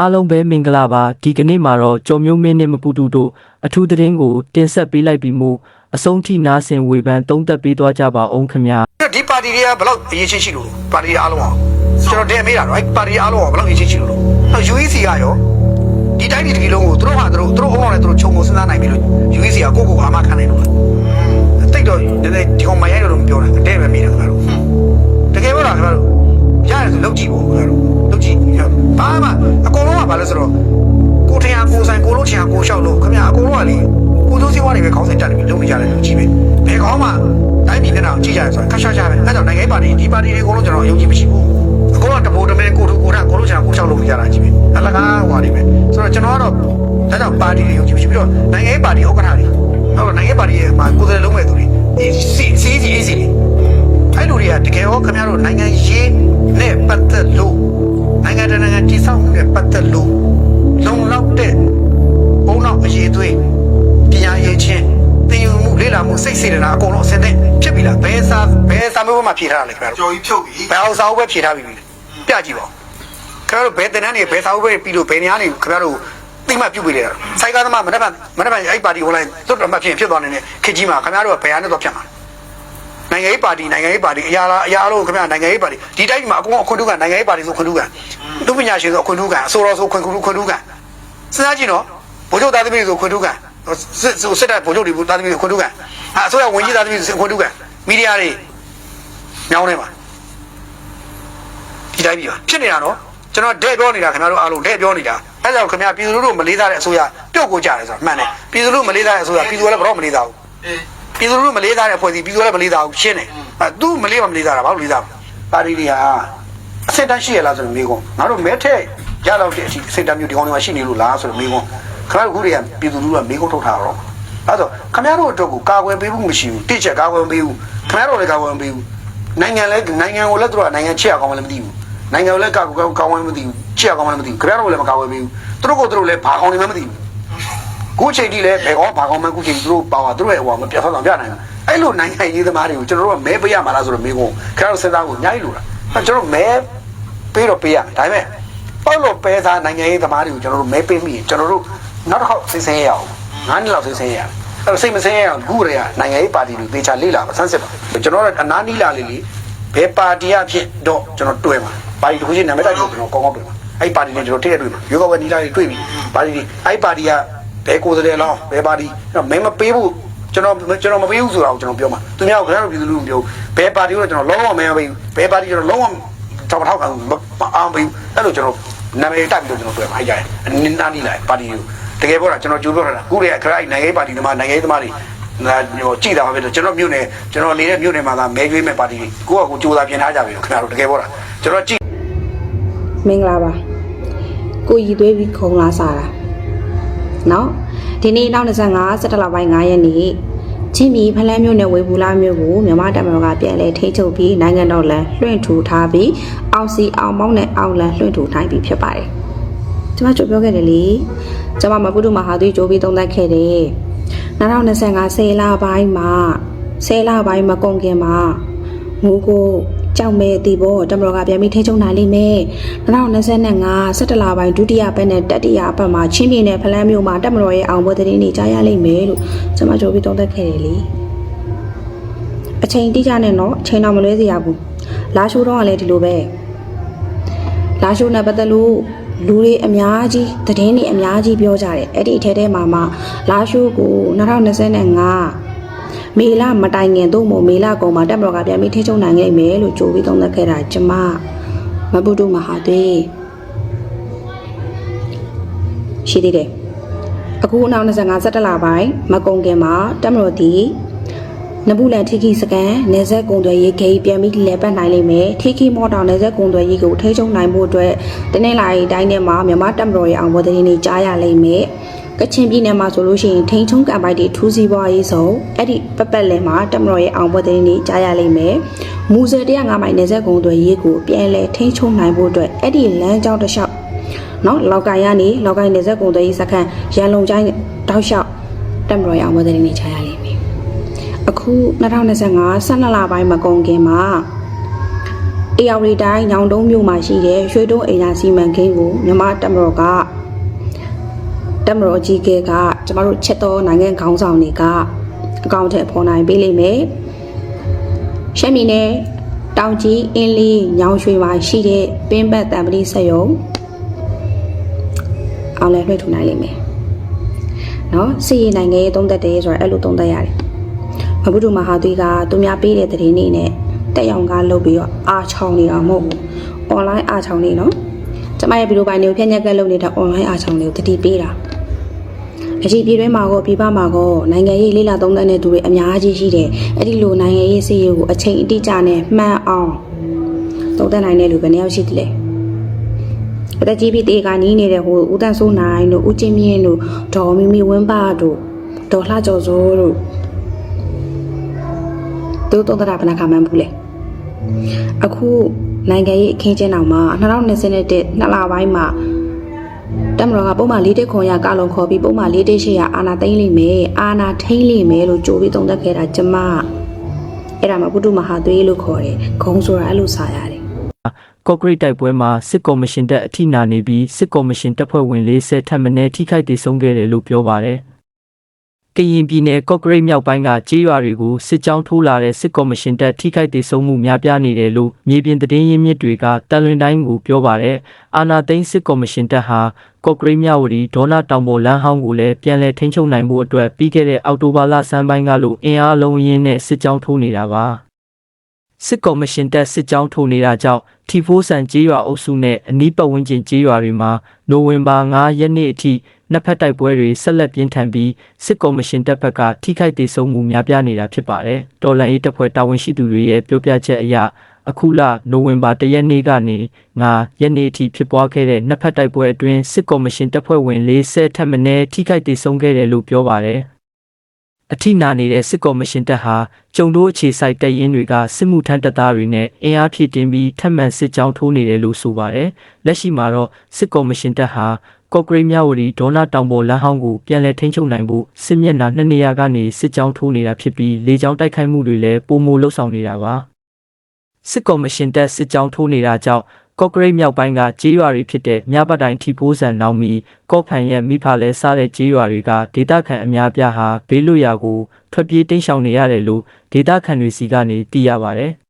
အားလုံးပဲမင်္ဂလာပါဒီကနေ့မှာတော့ကျော်မျိုးမင်းနဲ့မပူတူတို့အထူးသတင်းကိုတင်ဆက်ပေးလိုက်ပြီးမို့အဆုံးထိနားဆင်ဝေဖန်သုံးသပ်ပေးသွားကြပါအောင်ခင်ဗျာဒီပါတီတွေကဘယ်လောက်အရေးချင်းရှိလို့ပါတီတွေအားလုံးအောင်ကျွန်တော်တင်မေးတာတော့အဲ့ပါတီတွေအားလုံးအောင်ဘယ်လောက်အရေးချင်းရှိလို့တော့ UEC ကရောဒီတိုင်းပြည်တစ်ပြည်လုံးကိုသူတို့ဟာသူတို့သူတို့အုံအောင်နဲ့သူတို့ခြုံငုံစဉ်းစားနိုင်ပြီလို့ UEC ကကိုယ့်ကိုယ်အာမခံနိုင်လို့လားတိတ်တော့နည်းနည်းဒီကောင်မရိုက်တော့မပြောနဲ့အတဲ့ပဲမေးတာခင်ဗျားတို့တကယ်ပြောတာခင်ဗျားတို့ရတယ်ဆိုလုပ်ကြည့်ပေါ့ခင်ဗျားတို့လုပ်ကြည့် ဘာမှအကုန်လုံးကဘာလဲဆိုတော့ကိုထင်အောင်ကိုဆိုင်ကိုလို့ချင်အောင်ကိုလျှောက်လို့ခင်ဗျာအကုန်လုံးကလေကိုစိုးစည်းဝါးတွေပဲခေါင်းစဉ်တက်နေပြီလုပ်နေကြတယ်လူကြီးပဲဘယ်ကောင်းမှတိုင်းပြည်နဲ့တော့ကြည့်ကြရဆိုခက်ရှားရှားပဲအဲ့တော့နိုင်ငံရေးပါတီဒီပါတီတွေအကုန်လုံးကျွန်တော်ယုံကြည်မရှိဘူးအကုန်လုံးတပိုးတမဲကိုထူကိုထကိုလို့ချင်အောင်ကိုလျှောက်လို့နေကြတာကြီးပဲအလကားဟွာတွေပဲဆိုတော့ကျွန်တော်ကတော့ဒါကြောင့်ပါတီတွေယုံကြည်မရှိပြီးတော့နိုင်ငံရေးပါတီဥက္ကဋ္ဌတွေဟုတ်တော့နိုင်ငံရေးပါတီရဲ့မှာကိုယ်စားလှယ်လုံးမဲ့သူတွေဒီစီစီစီအေးစီတွေအဲ့လူတွေကတကယ်ရောခင်ဗျားတို့နိုင်ငံရေးနဲ့ပတ်သက်လို့ စိတ်စေတနာအကုန်လုံးအစင်တဲ့ဖြစ်ပြီလားဘယ်စာဘယ်စာမျိုးမှဖြေထားတာလဲခင်ဗျားတို့ကြော်ကြီးဖြုတ်ပြီးဘယ်အောင်စာအုပ်ပဲဖြေထားပြီလဲပြကြည့်ပါဦးခင်ဗျားတို့ဘယ်တင်တန်းနေဘယ်စာအုပ်ပဲပြီးလို့ဘယ်နေရာနေခင်ဗျားတို့သိမှပြုတ်ပြီးလေတာစိုက်ကားသမားမနေ့ကမနေ့ကအဲ့ပါတီဟိုလိုက်သွတ်တော်မှဖြစ်ဖြစ်သွားနေတဲ့ခေကြီးမှာခင်ဗျားတို့ကဘယ်ဟာနဲ့တော့ဖြတ်မှာနိုင်ငံရေးပါတီနိုင်ငံရေးပါတီအရာလားအရာလို့ခင်ဗျာနိုင်ငံရေးပါတီဒီတိုင်းမှာအကုန်အခွင့်ထူးကနိုင်ငံရေးပါတီဆိုခွင့်ထူးကလူပညာရှင်ဆိုအခွင့်ထူးကအစိုးရဆိုခွင့်ထူးခွင့်ထူးကစဉ်းစားကြည့်နော်ဗိုလ်ချုပ်သားသမီးဆိုခွင့်ထူးကစစ်စစ်တပ်ဗိုလ်ချုပ်တွေသားသမီးဆိုခွင့်ထူးက အစိုးရဝန်ကြီးသားသမီးဆိုခွင့်ထူးကမီဒီယာတွေညောင်းနေပါဒီတိုင်းပြည်ပါဖြစ်နေတာနော်ကျွန်တော်တဲ့ပြောနေတာခင်ဗျားတို့အားလုံးတဲ့ပြောနေတာအဲဒါကြောင့်ခင်ဗျာပြည်သူလူထုမလေးစားတဲ့အစိုးရပြုတ်ကိုကြတယ်ဆိုတာမှန်တယ်ပြည်သူလူထုမလေးစားတဲ့အစိုးရပြည်သူကလည်းဘယ်တော့မလေးစားဘူးအေးပြည်သူလူထုမလေးစားတဲ့အဖွဲ့အစည်းပြည်သူကလည်းမလေးစားဘူးရှင်းတယ်အဲသူမလေးမမလေးစားတာဘာလို့လေးစားပါတီတွေဟာအစစ်တမ်းရှိရလားဆိုတော့မေးခွန်းငါတို့မဲထက်ရတော့တဲ့အထိအစစ်တမ်းမျိုးဒီကောင်တွေမှာရှိနေလို့လားဆိုတော့မေးခွန်းခင်ဗျားတို့ခုတွေကပြည်သူလူထုကမေးခွန်းထုတ်ထားတော့ အဲဆိုခင်ဗျားတို့အတွက်ကိုကာကွယ်ပေးဖို့မရှိဘူးတိကျကာကွယ်ပေးဘူးခင်ဗျားတို့လည်းကာကွယ်ပေးဘူးနိုင်ငံလည်းနိုင်ငံကိုလည်းသူတို့ကနိုင်ငံချစ်အောင်လည်းမသိဘူးနိုင်ငံကိုလည်းကောက်ကောက်ကောင်းဝဲမသိဘူးချစ်အောင်ကောင်းလည်းမသိဘူးခရရတော့လည်းမကောက်ဝဲပေးဘူးသူတို့ကသူတို့လည်းဘာကောင်းနေမှမသိဘူးခုချိန်ထိလည်းဘယ်ကောဘာကောင်းမှခုချိန်သူတို့ပါဝါသူတို့ရဲ့ဟိုမှာမပြတ်ဆောင်ပြနိုင်ဘူးအဲ့လိုနိုင်ငံရေးသမားတွေကိုကျွန်တော်တို့ကမဲပေးရမှာလားဆိုတော့မေးခွန်းခရရစဉ်းစားကိုအများကြီးလိုတာအဲ့ကျွန်တော်မဲပေးတော့ပေးရဒါပေမဲ့ပေါ့လို့ပဲစားနိုင်ငံရေးသမားတွေကိုကျွန်တော်တို့မဲပေးမိရင်ကျွန်တော်တို့နောက်တစ်ခေါက်စိတ်ဆင်းရအောင်ငါးနှစ်လောက်စိတ်ဆင်းရအောင် အဲ့တော့စိတ်မဆင်းရအောင်ခုရေကနိုင်ငံရေးပါတီတွေသေချာလေ့လာပါဆန်းစစ်ပါကျွန်တော်တို့အနားနီးလာလေးလေးဘယ်ပါတီအဖြစ်တော့ကျွန်တော်တွေ့မှာပါတီတစ်ခုချင်းနာမည်တိုက်ကိုကျွန်တော်ကောင်းကောင်းတွေ့ပါအဲ့ပါတီနဲ့ကျွန်တော်ထိရတွေ့ပါရွေးကောက်ပွဲနီလာတွေတွေ့ပြီပါတီအဲ့ပါတီကဘယ်ကိုယ်စားလှယ်လောင်းဘယ်ပါတီမင်းမပေးဘူးကျွန်တော်ကျွန်တော်မပေးဘူးဆိုတာကိုကျွန်တော်ပြောမှာသူများကခင်ဗျားတို့ပြည်သူလူမျိုးဘယ်ပါတီကိုကျွန်တော်လုံးဝမပေးဘူးဘယ်ပါတီကျွန်တော်လုံးဝထောက်ထောက်ခံအောင်ပေးအဲ့လိုကျွန်တော်နာမည်တိုက်ပြီးတော့ကျွန်တော်တွေ့မှာအဲ့ကြတယ်နင်းနာနီလာပါတီကို တကယ်ပြောတာကျွန်တော်ကြိုးပြောတာခုတည်းကခရိုင်နိုင်ငံရေးပါတီကမှနိုင်ငံရေးသမားတွေနာကြည့်တာပဲကျွန်တော်မြို့နယ်ကျွန်တော်နေတဲ့မြို့နယ်မှာသာမဲကျွေးမဲ့ပါတီကိုယ့်အကူစူးစမ်းပြင်ထားကြပြီခင်ဗျားတို့တကယ်ပြောတာကျွန်တော်ကြည့်မင်္ဂလာပါကိုရည်သွေးပြီးခုံလာစားတာနော်ဒီနေ့နောက်25စက်တလပိုင်း9ရက်နေ့ချင်းပြည်ဖလန်းမြို့နယ်ဝေဘူးလာမြို့ကိုမြန်မာတပ်မတော်ကပြန်လည်ထိချုပ်ပြီးနိုင်ငံတော်လန်လွှင့်ထူထားပြီးအောင်စီအောင်မောင်းနဲ့အောင်လန်လွှင့်ထူနိုင်ပြီဖြစ်ပါတယ်ကျွန်မကြိုပြောခဲ့တယ်လေ ကျွန်မမပုဒ္ဓမဟာသွေးကြိုးပြီးသုံးသပ်ခဲ့တယ်2025ဆယ်လပိုင်းမှာဆယ်လပိုင်းမကုန်ခင်မှာငိုးကိုကြောက်မဲ့တီဘောတမတော်ကပြန်ပြီးထိချုံနိုင်လိမ့်မယ်2025 17လပိုင်းဒုတိယပတ်နဲ့တတိယပတ်မှာချင်းပြည်နယ်ဖလန်းမြို့မှာတမတော်ရဲ့အောင်ပွဲသတင်းတွေကြားရလိမ့်မယ်လို့ကျွန်မကြိုပြီးသုံးသပ်ခဲ့တယ်လေအချိန်တိကျနဲ့တော့အချိန်တော့မလွဲစေရဘူးလာရှိုးတော့ကလည်းဒီလိုပဲလာရှိုးနဲ့ပတ်သက်လို့ လူတွေအများကြီးသတင်းတွေအများကြီးပြောကြတယ်အဲ့ဒီအထဲထဲမှာမှလာရှိုးကို2025မေလမတိုင်ခင်သို့မဟုတ်မေလကုန်မှာတက်မတော်ကပြန်ပြီးထိချုံနိုင်ခဲ့မယ်လို့ကြိုပြီးသုံးသပ်ခဲ့တာကျမမပုတုမဟာသွေးရှိသေးတယ်အခုနောက်25စက်တလပိုင်းမကုန်ခင်မှာတက်မတော်ဒီ နဘူးလန်ထိခိစကန်နေဆက်ကုံတွေရေးခိပြန်ပြီးလဲပတ်နိုင်လိမ့်မယ်ထိခိမော်တောင်နေဆက်ကုံတွေရေးကိုထိချုံနိုင်ဖို့အတွက်တနေ့လာရီတိုင်းထဲမှာမြန်မာတက်မတော်ရဲ့အောင်ပွဲသတင်းတွေကြားရလိမ့်မယ်ကချင်ပြည်နယ်မှာဆိုလို့ရှိရင်ထိန်ချုံကံပိုက်တွေထူးစီးပွားရေးဆုံးအဲ့ဒီပပက်လယ်မှာတက်မတော်ရဲ့အောင်ပွဲသတင်းတွေကြားရလိမ့်မယ်မူဆယ်105မိုင်နေဆက်ကုံတွေရေးကိုပြန်လဲထိချုံနိုင်ဖို့အတွက်အဲ့ဒီလမ်းကြောင်းတစ်လျှောက်နော်လောက်ကိုင်ကနေလောက်ကိုင်နေဆက်ကုံတွေရေးစခန်းရန်လုံချိုင်းတောက်လျှောက်တက်မတော်ရဲ့အောင်ပွဲသတင်းတွေကြားရ လိမ့်မယ်အခု2025 12လပိုင်းမကုန်ခင်မှာအေယာဝတီတိုင်းညောင်တုံးမြို့မှာရှိတဲ့ရွှေတုံးအိမ်သာစီမံကိန်းကိုမြန်မာတက်မတော်ကတက်မတော်ကြီးကဲကကျမတို့ချက်တော်နိုင်ငံခေါင်းဆောင်တွေကအကောင့်ထဲပေါ်နိုင်ပေးလိမ့်မယ်ရှမ်းပြည်နယ်တောင်ကြီးအင်းလေးညောင်ရွှေမှာရှိတဲ့ပင်းပတ်တံပတိဆက်ယုံအောင်လဲလွှဲထူနိုင်လိမ့်မယ်နော်စီရင်နိုင်ငံရေးသုံးသက်တယ်ဆိုတော့အဲ့လိုသုံးသက်ရတယ် မဘုဒ္ဓမဟာသွေးကသူများပေးတဲ့တည်င်းနေနဲ့တက်ရောင်ကားလုပ်ပြီးတော့အာချောင်းနေတာမဟုတ်ဘူး online အာချောင်းနေနော်ကျမရဲ့ဗီဒီယိုပိုင်းတွေကိုဖြည့်ညက်ကလုပ်နေတဲ့ online အာချောင်းတွေကိုတတိပေးတာအရှိပြည်တွင်းမှာကောပြည်ပမှာကောနိုင်ငံရေးလေးလာသုံးသပ်တဲ့သူတွေအများကြီးရှိတယ်အဲ့ဒီလိုနိုင်ငံရေးစီရေးကိုအချိန်အတိအကျနဲ့မှန်အောင်သုံးသပ်နိုင်တဲ့လူဘယ်နှယောက်ရှိသလဲအသက်ကြီးပြီးတေကနီးနေတဲ့ဟိုဦးတန်းစိုးနိုင်တို့ဦးချင်းမြင့်တို့ဒေါ်မီမီဝင်းပါတို့ဒေါ်လှကျော်စိုးတို့ သူတို့သုံးသပ်တာဘယ်နှခါမှန်းဘူးလဲအခုနိုင်ငံရေးအခင်းကျင်းအောင်မှာ2021နှစ်လပိုင်းမှာတမတော်ကပုံမှန်၄တက်ခွန်ရကလုံခေါ်ပြီးပုံမှန်၄တက်ရှိရအာနာသိမ့်လိမ့်မယ်အာနာထိမ့်လိမ့်မယ်လို့ကြိုးပြီးသုံးသပ်ခဲ့တာကျမအဲ့ဒါမှပုထုမဟာသွေးလို့ခေါ်တယ်ဂုံဆိုတာအဲ့လိုစာရတယ်ကော့ဂရိတ်တိုက်ပွဲမှာစစ်ကော်မရှင်တပ်အထိနာနေပြီးစစ်ကော်မရှင်တပ်ဖွဲ့ဝင်40ထပ်မံထိခိုက်ဒေဆုံးခဲ့တယ်လို့ပြောပါတယ်။ ကရင်ပြည်နယ်ကော့ဂရိတ်မြောက်ပိုင်းကကြေးရွာတွေကိုစစ်ကြောင်းထိုးလာတဲ့စစ်ကော်မရှင်တပ်ထိခိုက်ဒေဆုံးမှုများပြားနေတယ်လို့မြေပြင်သတင်းရင်းမြစ်တွေကတန်လွင်တိုင်းကိုပြောပါတယ်။အာနာသိန်းစစ်ကော်မရှင်တပ်ဟာကော့ဂရိတ်မြောက်ဝတီဒေါနာတောင်ပေါ်လမ်းဟောင်းကိုလည်းပြန်လည်ထိန်းချုပ်နိုင်မှုအတွက်ပြီးခဲ့တဲ့အောက်တိုဘာလဆန်းပိုင်းကလို့အင်အားလုံးရင်းနဲ့စစ်ကြောင်းထိုးနေတာပါ။ စစ်ကော်မရှင်တပ်စစ်ကြောင်းထိုးနေတာကြောင့်ထီဖိုးဆန်ကြေးရွာအုပ်စုနဲ့အနီးပတ်ဝန်းကျင်ကြေးရွာတွေမှာနိုဝင်ဘာ9ရက်နေ့အထိနှစ်ဖက်တိုက်ပွဲတွေဆက်လက်ပြင်းထန်ပြီးစစ်ကော်မရှင်တပ်ဘက်ကထိခိုက်ဒေဆုံးမှုများပြားနေတာဖြစ်ပါတယ်။တော်လန်အေးတပ်ဖွဲ့တာဝန်ရှိသူတွေရဲ့ပြောပြချက်အရအခုလနိုဝင်ဘာ1ရက်နေ့ကနေ9ရက်နေ့အထိဖြစ်ပွားခဲ့တဲ့နှစ်ဖက်တိုက်ပွဲအတွင်းစစ်ကော်မရှင်တပ်ဖွဲ့ဝင်40ထက်မနည်းထိခိုက်ဒေဆုံးခဲ့တယ်လို့ပြောပါတယ်။ အထိနာနေတဲ့စစ်ကော်မရှင်တပ်ဟာကျုံတို့အခြေစိုက်တပ်ရင်းတွေကစစ်မှုထမ်းတပ်သားတွေနဲ့အင်အားဖြည့်တင်းပြီးထပ်မံစစ်ကြောင်းထိုးနေတယ်လို့ဆိုပါတယ်။လက်ရှိမှာတော့စစ်ကော်မရှင်တပ်ဟာကော့ဂရိတ်မြဝတီဒေါနာတောင်ပေါ်လမ်းဟောင်းကိုပြန်လည်ထိန်းချုပ်နိုင်ဖို့စစ်မျက်နှာနှစ်နေရာကနေစစ်ကြောင်းထိုးနေတာဖြစ်ပြီးလေကြောင်းတိုက်ခိုက်မှုတွေလည်းပုံမလှုပ်ဆောင်နေတာပါ။စစ်ကော်မရှင်တပ်စစ်ကြောင်းထိုးနေတာကြောင့် ကော့ဂရိတ်မြောက်ပိုင်းကကြေးရွာတွေဖြစ်တဲ့မြပတိုင်ထီပိုးဆန်နောင်မီကော့ဖန်ရဲ့မိဖလဲစားတဲ့ကြေးရွာတွေကဒေသခံအများပြားဟာဘေးလွတ်ရာကိုထွက်ပြေးတိမ်းရှောင်နေရတယ်လို့ဒေသခံတွေစီကနေသိရပါတယ်။